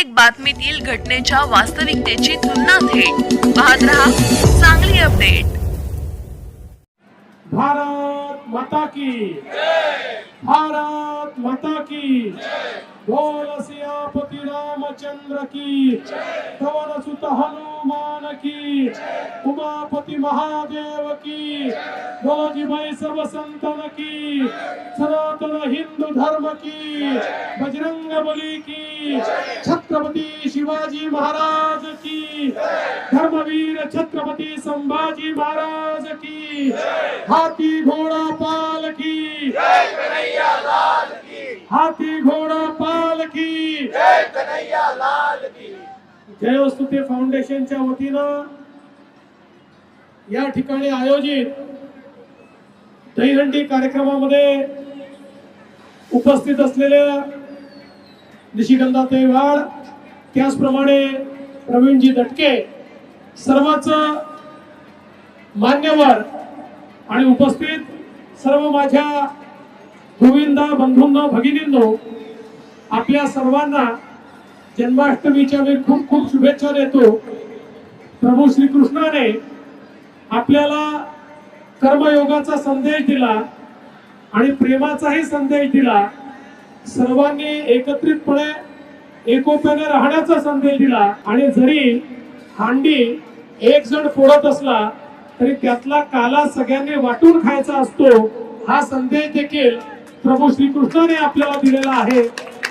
प्रत्येक बातमीतील घटनेच्या वास्तविकतेची तुलना थेट. पाहत रहा चांगली अपडेट. भारत माता की भारत माता की बोल सियापति रामचंद्र की पवन सुत हनुमान की उमापति महादेव की बोलो भाई सर्व संतन की सनातन हिंदू धर्म की बजरंग बली की छत्रपति शिवाजी महाराज की धर्मवीर छत्रपति संभाजी महाराज की हाथी घोड़ा पाल की हाथी घोड़ा पाल की जयस्तुते फाउंडेशनच्या वतीनं या ठिकाणी आयोजित दहीहंडी कार्यक्रमामध्ये उपस्थित असलेल्या निशिगंधाताई वाड त्याचप्रमाणे प्रवीणजी दटके सर्वच मान्यवर आणि उपस्थित सर्व माझ्या गोविंदा बंधूंनो भगिनींनो आपल्या सर्वांना जन्माष्टमीच्या मी खूप खूप शुभेच्छा देतो. प्रभू श्रीकृष्णाने आपल्याला कर्मयोगाचा संदेश दिला आणि प्रेमाचाही संदेश दिला. सर्वांनी एकत्रितपणे एकोप्याने राहण्याचा संदेश दिला. आणि जरी हांडी एक जण फोडत असला तरी त्यातला काला सगळ्यांनी वाटून खायचा असतो हा संदेश देखील प्रभू श्रीकृष्णाने आपल्याला दिलेला आहे.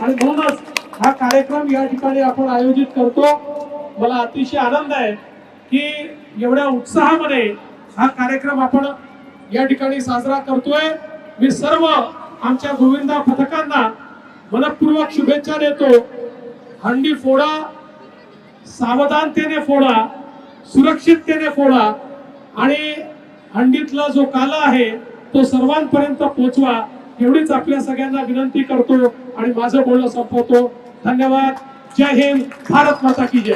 आणि म्हणूनच हा कार्यक्रम या ठिकाणी आपण आयोजित करतो. मला अतिशय आनंद आहे की एवढ्या उत्साहामध्ये हा कार्यक्रम आपण या ठिकाणी साजरा करतोय. मी सर्व आमच्या गोविंदा पथकांना मनपूर्वक शुभेच्छा देतो. हंडी फोडा सावधानतेने फोडा सुरक्षिततेने फोडा आणि हंडीतला जो काला आहे तो सर्वांपर्यंत पोचवा. एवढीच आपल्या सगळ्यांना विनंती करतो आणि माझं बोलणं संपवतो. धन्यवाद. जय हिंद. भारत माता की जय.